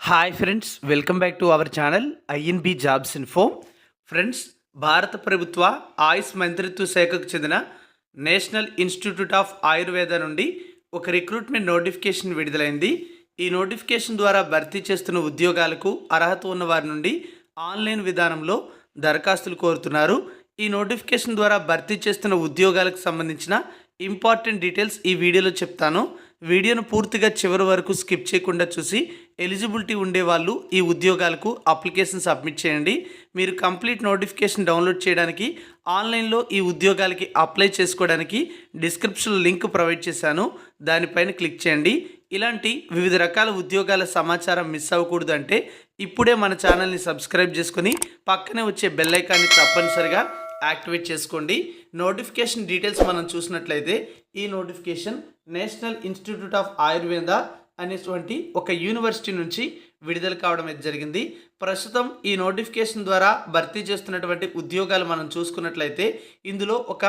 Hi friends welcome back to our channel INB jobs info friends భారత ప్రభుత్వ ఆయుష్ మంత్రిత్వ శాఖకు చెందిన నేషనల్ ఇన్స్టిట్యూట్ ఆఫ్ ఆయుర్వేద నుండి ఒక రిక్రూట్మెంట్ నోటిఫికేషన్ విడుదలైంది. ఈ నోటిఫికేషన్ ద్వారా భర్తీ చేస్తున్న ఉద్యోగాలకు అర్హత ఉన్న వారి నుండి ఆన్లైన్ విధానంలో దరఖాస్తులు కోరుతున్నారు. ఈ నోటిఫికేషన్ ద్వారా భర్తీ చేస్తున్న ఉద్యోగాలకు సంబంధించిన ఇంపార్టెంట్ డీటెయిల్స్ ఈ వీడియోలో చెప్తాను. వీడియోను పూర్తిగా చివరి వరకు స్కిప్ చేయకుండా చూసి ఎలిజిబిలిటీ ఉండే వాళ్ళు ఈ ఉద్యోగాలకు అప్లికేషన్ సబ్మిట్ చేయండి. మీరు కంప్లీట్ నోటిఫికేషన్ డౌన్లోడ్ చేయడానికి ఆన్లైన్లో ఈ ఉద్యోగాలకి అప్లై చేసుకోవడానికి డిస్క్రిప్షన్ లింక్ ప్రొవైడ్ చేశాను. దానిపైన క్లిక్ చేయండి. ఇలాంటి వివిధ రకాల ఉద్యోగాల సమాచారం మిస్ అవ్వకూడదు అంటే ఇప్పుడే మన ఛానల్ని సబ్స్క్రైబ్ చేసుకొని పక్కనే వచ్చే బెల్ ఐకాన్ని తప్పనిసరిగా యాక్టివేట్ చేసుకోండి. నోటిఫికేషన్ డీటెయిల్స్ మనం చూసినట్లయితే ఈ notification national institute of Ayurveda అనేటువంటి ఒక యూనివర్సిటీ నుంచి విడుదల కావడం అయితే జరిగింది. ప్రస్తుతం ఈ నోటిఫికేషన్ ద్వారా భర్తీ చేస్తున్నటువంటి ఉద్యోగాలు మనం చూసుకున్నట్లయితే ఇందులో ఒక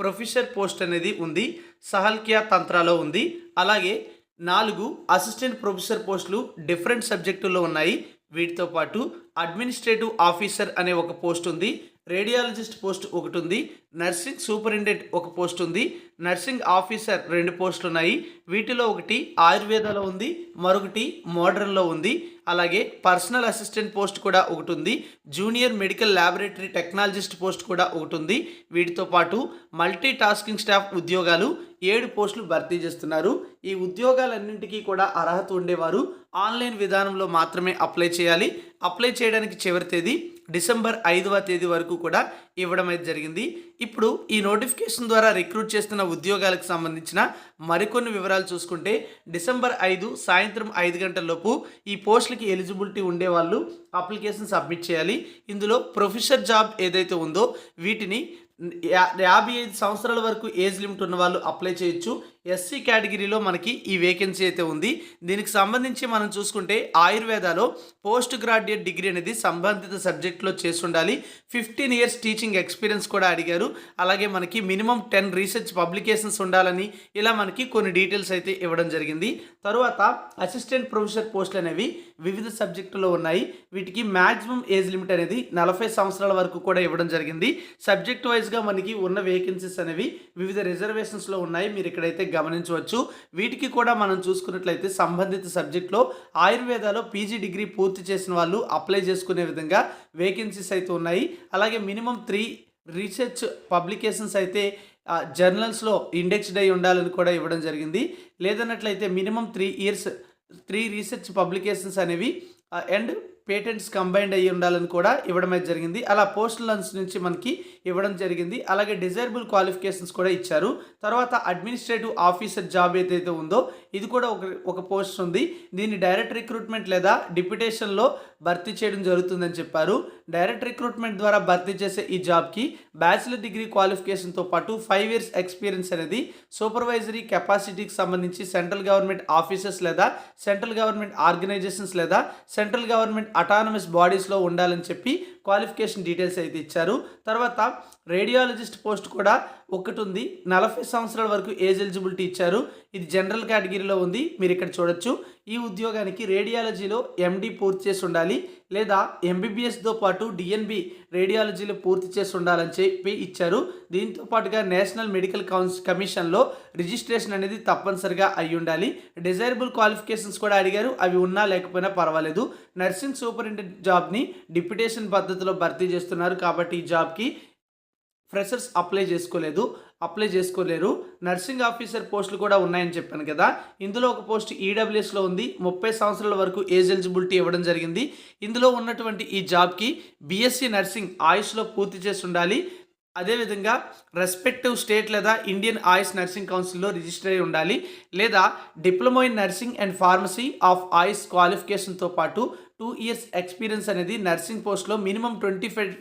ప్రొఫెసర్ పోస్ట్ అనేది ఉంది సహల్కియా తంత్రాలో ఉంది. అలాగే నాలుగు అసిస్టెంట్ ప్రొఫెసర్ పోస్టులు డిఫరెంట్ సబ్జెక్టుల్లో ఉన్నాయి. వీటితో పాటు అడ్మినిస్ట్రేటివ్ ఆఫీసర్ అనే ఒక పోస్ట్ ఉంది. రేడియాలజిస్ట్ పోస్ట్ ఒకటి ఉంది నర్సింగ్ సూపరింటెండెంట్ ఒక పోస్ట్ ఉంది నర్సింగ్ ఆఫీసర్ రెండు పోస్టులు ఉన్నాయి. వీటిలో ఒకటి ఆయుర్వేదాలో ఉంది మరొకటి మోడర్న్లో ఉంది. అలాగే పర్సనల్ అసిస్టెంట్ పోస్ట్ కూడా ఒకటి ఉంది junior medical laboratory technologist post కూడా ఒకటి ఉంది వీటితో పాటు మల్టీ టాస్కింగ్ స్టాఫ్ ఉద్యోగాలు ఏడు పోస్టులు భర్తీ చేస్తున్నారు. ఈ ఉద్యోగాలన్నింటికీ కూడా అర్హత ఉండేవారు. ఆన్లైన్ విధానంలో మాత్రమే అప్లై చేయాలి. అప్లై చేయడానికి చివరి తేదీ డిసెంబర్ ఐదవ తేదీ వరకు కూడా ఇవ్వడం అయితే జరిగింది. ఇప్పుడు ఈ నోటిఫికేషన్ ద్వారా రిక్రూట్ చేస్తున్న ఉద్యోగాలకు సంబంధించిన మరికొన్ని వివరాలు చూసుకుంటే డిసెంబర్ ఐదు సాయంత్రం ఐదు గంటలలోపు ఈ పోస్టులకి ఎలిజిబిలిటీ ఉండే వాళ్ళు అప్లికేషన్ సబ్మిట్ చేయాలి. ఇందులో ప్రొఫెసర్ జాబ్ ఏదైతే ఉందో వీటిని యాభై ఐదు సంవత్సరాల వరకు ఏజ్ లిమిట్ ఉన్న వాళ్ళు అప్లై చేయొచ్చు. ఎస్సీ కేటగిరీలో మనకి ఈ వేకెన్సీ అయితే ఉంది. దీనికి సంబంధించి మనం చూసుకుంటే ఆయుర్వేదాలో పోస్ట్ గ్రాడ్యుయేట్ డిగ్రీ అనేది సంబంధిత సబ్జెక్ట్లో చేసి ఉండాలి ఫిఫ్టీన్ ఇయర్స్ టీచింగ్ ఎక్స్పీరియన్స్ కూడా అడిగారు. అలాగే మనకి మినిమం టెన్ రీసెర్చ్ పబ్లికేషన్స్ ఉండాలని ఇలా మనకి కొన్ని డీటెయిల్స్ అయితే ఇవ్వడం జరిగింది. తరువాత అసిస్టెంట్ ప్రొఫెసర్ పోస్టులు అనేవి వివిధ సబ్జెక్టులో ఉన్నాయి. వీటికి మ్యాక్సిమం ఏజ్ లిమిట్ అనేది నలభై సంవత్సరాల వరకు కూడా ఇవ్వడం జరిగింది. సబ్జెక్ట్ వైజ్ వైజ్గా మనకి ఉన్న వేకెన్సీస్ అనేవి వివిధ రిజర్వేషన్స్లో ఉన్నాయి. మీరు ఇక్కడైతే గమనించవచ్చు. వీటికి కూడా మనం చూసుకున్నట్లయితే సంబంధిత సబ్జెక్ట్లో ఆయుర్వేదాలో పీజీ డిగ్రీ పూర్తి చేసిన వాళ్ళు అప్లై చేసుకునే విధంగా వేకెన్సీస్ అయితే ఉన్నాయి. అలాగే మినిమం త్రీ రీసెర్చ్ పబ్లికేషన్స్ అయితే జర్నల్స్లో ఇండెక్స్డ్ అయి ఉండాలని కూడా ఇవ్వడం జరిగింది. లేదన్నట్లయితే minimum three years three research publications అనేవి అండ్ పేటెంట్స్ కంబైన్డ్ అయ్యి ఉండాలని కూడా ఇవ్వడం అయితే జరిగింది. అలా పోస్టల్ నుంచి మనకి ఇవ్వడం జరిగింది. అలాగే డిజైరబుల్ క్వాలిఫికేషన్స్ కూడా ఇచ్చారు. తర్వాత అడ్మినిస్ట్రేటివ్ ఆఫీసర్ జాబ్ ఏదైతే ఉందో ఇది కూడా ఒక ఒక పోస్ట్ ఉంది. దీన్ని డైరెక్ట్ రిక్రూట్మెంట్ లేదా డిప్యుటేషన్లో భర్తీ చేయడం జరుగుతుందని చెప్పారు. డైరెక్ట్ రిక్రూట్మెంట్ ద్వారా భర్తీ చేసే ఈ జాబ్కి బ్యాచిలర్ డిగ్రీ క్వాలిఫికేషన్తో పాటు ఫైవ్ ఇయర్స్ ఎక్స్పీరియన్స్ అనేది సూపర్వైజరీ కెపాసిటీకి సంబంధించి సెంట్రల్ గవర్నమెంట్ ఆఫీసెస్ లేదా సెంట్రల్ గవర్నమెంట్ ఆర్గనైజేషన్స్ లేదా సెంట్రల్ సెంట్రల్ గవర్నమెంట్ అటానమస్ బాడీస్లో ఉండాలని చెప్పి క్వాలిఫికేషన్ డీటెయిల్స్ అయితే ఇచ్చారు. తర్వాత రేడియాలజిస్ట్ పోస్ట్ కూడా ఒకటి ఉంది నలభై సంవత్సరాల వరకు ఏజ్ ఎలిజిబిలిటీ ఇచ్చారు. ఇది జనరల్ కేటగిరీలో ఉంది. మీరు ఇక్కడ చూడొచ్చు. ఈ ఉద్యోగానికి రేడియాలజీలో ఎండి పూర్తి చేసి ఉండాలి. లేదా ఎంబీబీఎస్తో పాటు డిఎన్బి రేడియాలజీలో పూర్తి చేసి ఉండాలని చెప్పి ఇచ్చారు. దీంతో పాటుగా నేషనల్ మెడికల్ కౌన్స్ కమిషన్లో రిజిస్ట్రేషన్ అనేది తప్పనిసరిగా అయి ఉండాలి. డిజైరబుల్ క్వాలిఫికేషన్స్ కూడా అడిగారు. అవి ఉన్నా లేకపోయినా పర్వాలేదు. నర్సింగ్ సూపరింటెండెంట్ జాబ్ని డిప్యుటేషన్ పద్ధతిలో భర్తీ చేస్తున్నారు కాబట్టి ఈ జాబ్కి ఫ్రెషర్స్ అప్లై చేసుకోలేదు అప్లై చేసుకోలేరు. నర్సింగ్ ఆఫీసర్ పోస్టులు కూడా ఉన్నాయని చెప్పాను కదా. ఇందులో ఒక పోస్ట్ ఈడబ్ల్యూఎస్లో ఉంది. ముప్పై సంవత్సరాల వరకు ఏజ్ ఎలిజిబిలిటీ ఇవ్వడం జరిగింది. ఇందులో ఉన్నటువంటి ఈ జాబ్కి బీఎస్సీ నర్సింగ్ ఆయుష్లో పూర్తి చేసి ఉండాలి. అదేవిధంగా రెస్పెక్టివ్ స్టేట్ లేదా ఇండియన్ ఆయుష్ నర్సింగ్ కౌన్సిల్లో రిజిస్టర్ అయి ఉండాలి. లేదా diploma in nursing and pharmacy of AYUSH క్వాలిఫికేషన్తో పాటు టూ ఇయర్స్ ఎక్స్పీరియన్స్ అనేది నర్సింగ్ పోస్ట్లో మినిమం ట్వంటీ ఫైవ్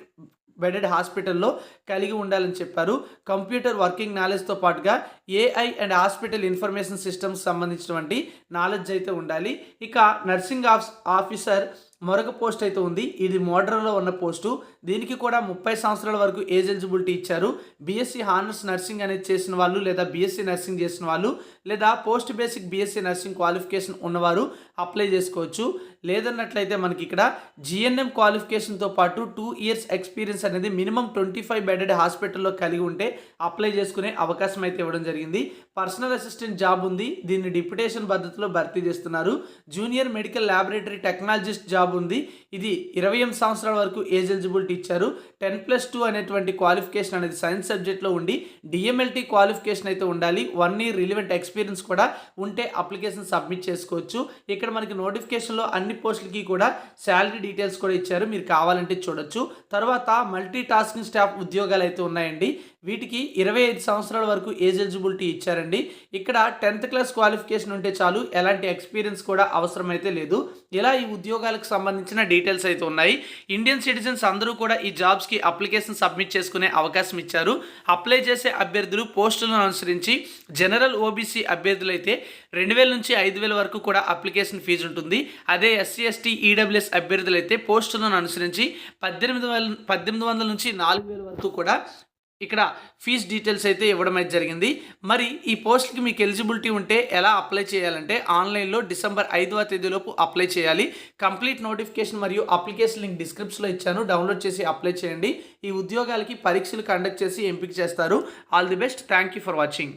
బెడెడ్ హాస్పిటల్లో కలిగి ఉండాలని చెప్పారు. కంప్యూటర్ వర్కింగ్ నాలెడ్జ్తో పాటుగా AI and hospital information systems సంబంధించినటువంటి నాలెడ్జ్ అయితే ఉండాలి. ఇక నర్సింగ్ ఆఫ్ ఆఫీసర్ మరొక పోస్ట్ అయితే ఉంది. ఇది మోడర్న్లో ఉన్న పోస్టు. దీనికి కూడా ముప్పై సంవత్సరాల వరకు ఏజ్ ఎలిజిబిలిటీ ఇచ్చారు. బీఎస్సీ హానర్స్ నర్సింగ్ అనేది చేసిన వాళ్ళు లేదా బీఎస్సీ నర్సింగ్ చేసిన వాళ్ళు లేదా post basic BSc nursing qualification ఉన్నవారు అప్లై చేసుకోవచ్చు. లేదన్నట్లయితే మనకి ఇక్కడ జిఎన్ఎం క్వాలిఫికేషన్తో పాటు టూ ఇయర్స్ ఎక్స్పీరియన్స్ అనేది మినిమం ట్వంటీ ఫైవ్ బెడెడ్ హాస్పిటల్లో కలిగి ఉంటే అప్లై చేసుకునే అవకాశం అయితే ఇవ్వడం జరిగింది. పర్సనల్ అసిస్టెంట్ జాబ్ ఉంది. దీన్ని డిప్యుటేషన్ పద్ధతిలో భర్తీ చేస్తున్నారు. Junior medical laboratory technologist job ఉంది. ఇది ఇరవై ఎనిమిది సంవత్సరాల వరకు ఏజ్ ఎలిజిబిలిటీ ఇచ్చారు. టెన్ ప్లస్ టూ అనేటువంటి క్వాలిఫికేషన్ అనేది సైన్స్ సబ్జెక్ట్లో ఉండి డిఎంఎల్టీ క్వాలిఫికేషన్ అయితే ఉండాలి. వన్ ఇయర్ రిలివెంట్ ఎక్స్పీరియన్స్ కూడా ఉంటే అప్లికేషన్ సబ్మిట్ చేసుకోవచ్చు. ఇక్కడ మనకి నోటిఫికేషన్లో అన్ని పోస్టులకి కూడా శాలరీ డీటెయిల్స్ కూడా ఇచ్చారు. మీరు కావాలంటే చూడొచ్చు. తర్వాత మల్టీ టాస్కింగ్ స్టాఫ్ ఉద్యోగాలు అయితే ఉన్నాయండి. వీటికి ఇరవై ఐదు సంవత్సరాల వరకు ఏజ్ ఎలిజిబిలిటీ ఇచ్చారండి. ఇక్కడ టెన్త్ క్లాస్ క్వాలిఫికేషన్ ఉంటే చాలు ఎలాంటి ఎక్స్పీరియన్స్ కూడా అవసరమైతే లేదు. ఇలా ఈ ఉద్యోగాలకు సంబంధించిన డీటెయిల్స్ అయితే ఉన్నాయి. ఇండియన్ సిటిజన్స్ అందరూ కూడా ఈ జాబ్స్కి అప్లికేషన్ సబ్మిట్ చేసుకునే అవకాశం ఇచ్చారు. అప్లై చేసే అభ్యర్థులు పోస్టులను అనుసరించి జనరల్ ఓబీసీ అభ్యర్థులు అయితే రెండు వేల నుంచి ఐదు వేల వరకు కూడా అప్లికేషన్ ఫీజు ఉంటుంది. అదే ఎస్సీ ఎస్టీ ఈడబ్ల్యూఎస్ అభ్యర్థులు అయితే పోస్టులను అనుసరించి పద్దెనిమిది వేల పద్దెనిమిది వందల నుంచి నాలుగు వేల వరకు కూడా ఇక్కడ ఫీజ్ డీటెయిల్స్ అయితే ఇవ్వడం అయితే జరిగింది. మరి ఈ పోస్ట్కి మీకు ఎలిజిబిలిటీ ఉంటే ఎలా అప్లై చేయాలంటే ఆన్లైన్లో డిసెంబర్ ఐదవ తేదీలోపు అప్లై చేయాలి. కంప్లీట్ నోటిఫికేషన్ మరియు అప్లికేషన్ లింక్ డిస్క్రిప్షన్లో ఇచ్చాను. డౌన్లోడ్ చేసి అప్లై చేయండి. ఈ ఉద్యోగాలకి పరీక్షలు కండక్ట్ చేసి ఎంపిక చేస్తారు. All the best. Thank you for watching.